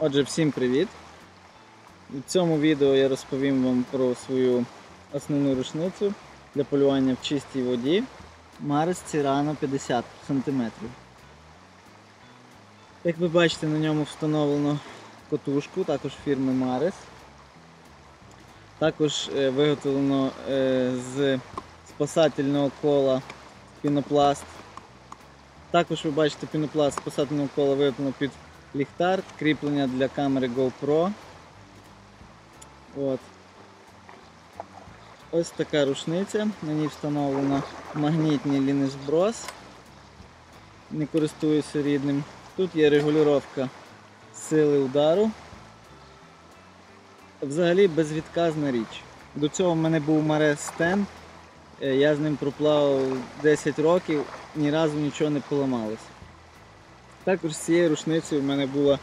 Отже, всім привіт! У цьому відео я розповім вам про свою основну рушницю для полювання в чистій воді Maris Cyrano 50 см. Як ви бачите, на ньому встановлено котушку, також фірми Maris. Також е, виготовлено е, з спасательного кола пінопласт. Також ви бачите пінопласт спасательного кола виготовлено під ліхтар, кріплення для камери GoPro. От. Ось така рушниця, на ній встановлено магнітний лінезброс. Не користуюся рідним. Тут є регулювання сили удару. Взагалі безвідказна річ. До цього в мене був Марес Стен. Е, Я з ним проплавав 10 років, ні разу нічого не поламалося. Також з цією рушницею в мене була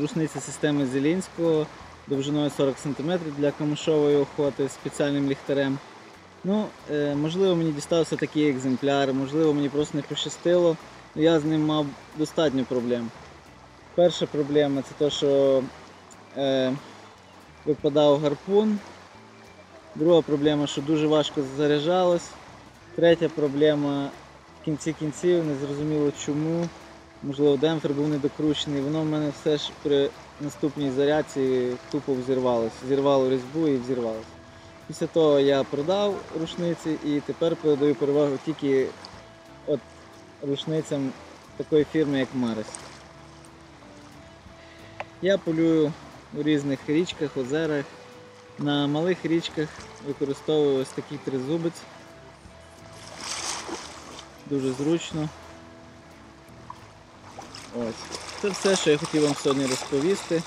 рушниця системи Зелінського довжиною 40 см для камушової охоти з спеціальним ліхтарем. Ну, е, можливо, мені дістався такий екземпляр, можливо, мені просто не пощастило. але Я з ним мав достатньо проблем. Перша проблема це те, що е, випадав гарпун. Друга проблема, що дуже важко заряджалось. Третя проблема в кінці кінців, не зрозуміло чому. Можливо, демпфер був недокручений. Воно в мене все ж при наступній зарядці тупо взірвалося. Зірвало різьбу і взірвалося. Після того я продав рушниці і тепер передаю перевагу тільки от рушницям такої фірми, як Марис. Я полюю у різних річках, озерах. На малих річках використовую ось такий тризубець. Дуже зручно. Ось. Це все, що я хотів вам сьогодні розповісти.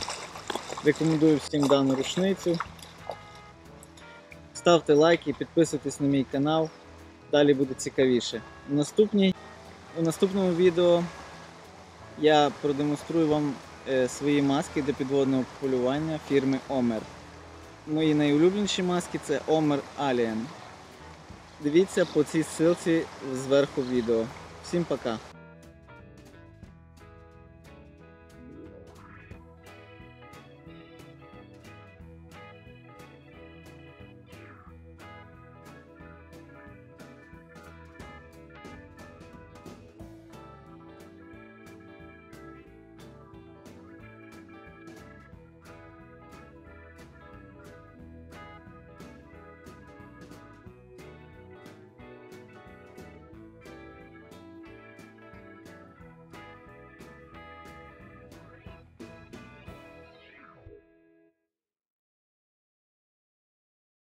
Рекомендую всім дану рушницю. Ставте лайки, підписуйтесь на мій канал. Далі буде цікавіше. У, у наступному відео я продемонструю вам е, свої маски для підводного полювання фірми Omer. Мої найулюбленіші маски це Omer Alien. Дивіться по цій ссылці зверху відео. Всім пока!